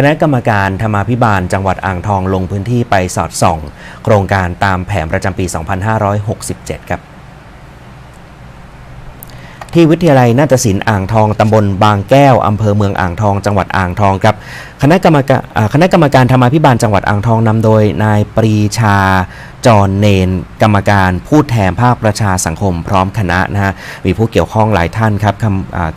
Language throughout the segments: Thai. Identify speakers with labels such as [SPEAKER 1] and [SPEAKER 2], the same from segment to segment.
[SPEAKER 1] คณะกรรมการธรรมาภิบาลจังหวัดอ่างทองลงพื้นที่ไปสอดส่อง โครงการตามแผนประจำปี 2567 ครับ ที่วิทยาลัยนาฏศิลป์อ่างทองตำบลบางแก้วอำเภอเมืองอ่างทอง จังหวัดอ่างทองครับคณะกรรมการคณะกรรมการธรรมาภิบาลจังหวัดอ่างทองนำโดยนายปรีชาจรเนน กรรมการผู้แทนภาคประชาสังคม พร้อมคณะนะฮะมีผู้เกี่ยวข้องหลายท่านครับ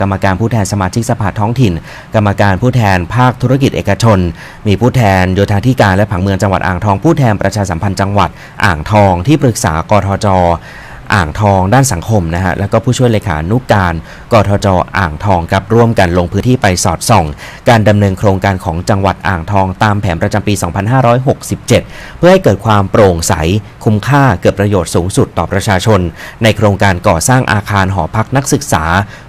[SPEAKER 1] กรรมการผู้แทนสมาชิกสภาท้องถิ่น กรรมการผู้แทนภาคธุรกิจเอกชน มีผู้แทนโยธาธิการและผังเมืองจังหวัดอ่างทอง ผู้แทนประชาสัมพันธ์จังหวัดอ่างทองที่ปรึกษากทจ อ่างทองด้านสังคมนะฮะแล้วก็ผู้ช่วยเลขานุกการกทจอ่างทองครับร่วมกันลงพื้นที่ไปสอดส่อง การดำเนินโครงการของจังหวัดอ่างทองตามแผนประจำปี 2567 เพื่อให้เกิดความโปร่งใส คุ้มค่าเกิดประโยชน์สูงสุดต่อประชาชน ในโครงการก่อสร้างอาคารหอพักนักศึกษา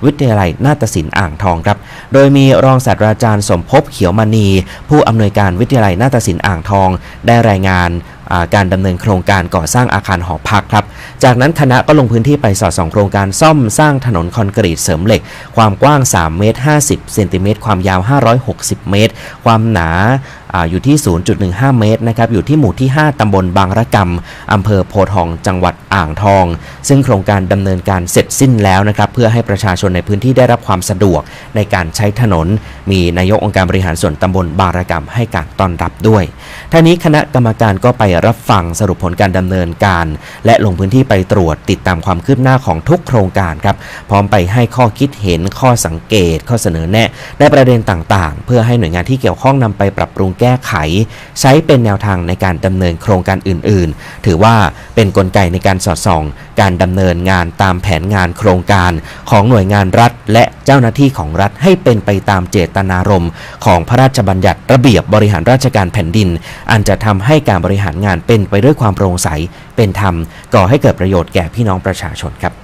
[SPEAKER 1] วิทยาลัยนาฏศิลป์อ่างทองครับ โดยมีรองศาสตราจารย์สมภพเขียวมณี ผู้อำนวยการวิทยาลัยนาฏศิลป์อ่างทอง ได้รายงาน การดำเนินโครงการก่อสร้างอาคารหอพักครับ จากนั้นคณะก็ลงพื้นที่ไปสอดส่องโครงการซ่อมสร้างถนนคอนกรีตเสริมเหล็ก ความกว้าง 3 เมตร 50 เซนติเมตร ความยาว 560 เมตร ความหนาอยู่ที่ 0.15 เมตรนะครับ อยู่ที่หมู่ที่ 5 ตำบลบางระกำ อำเภอโพทอง จังหวัดอ่างทอง ซึ่งโครงการดำเนินการเสร็จสิ้นแล้วนะครับ เพื่อให้ประชาชนในพื้นที่ได้รับความสะดวกในการใช้ถนน มีนายกองค์การบริหารส่วนตำบลบางระกำให้การต้อนรับด้วยท่านี้คณะกรรมการก็ไปรับฟังสรุปผลการดำเนินการ และลงพื้นที่ไปตรวจติดตามความคืบหน้าของทุกโครงการครับ พร้อมไปให้ข้อคิดเห็นข้อสังเกต ข้อเสนอแนะในประเด็นต่างๆ เพื่อให้หน่วยงานที่เกี่ยวข้องนำไปปรับปรุงแก้ไข ใช้เป็นแนวทางในการดำเนินโครงการอื่น ๆ ถือว่าเป็นนกลไกในการสอดส่อง การดำเนินงานตามแผนงานโครงการ ของหน่วยงานรัฐ และเจ้าหน้าที่ของรัฐให้เป็นไปตามเจตนารมณ์ ของพระราชบัญญัติระเบียบ บริหารราชการแผ่นดิน อันจะทำให้การบริหารงานานเป็นไปด้วยความโปร่งใสเป็นธรรมก่อให้เกิดประโยชน์แก่พี่น้องประชาชนครับ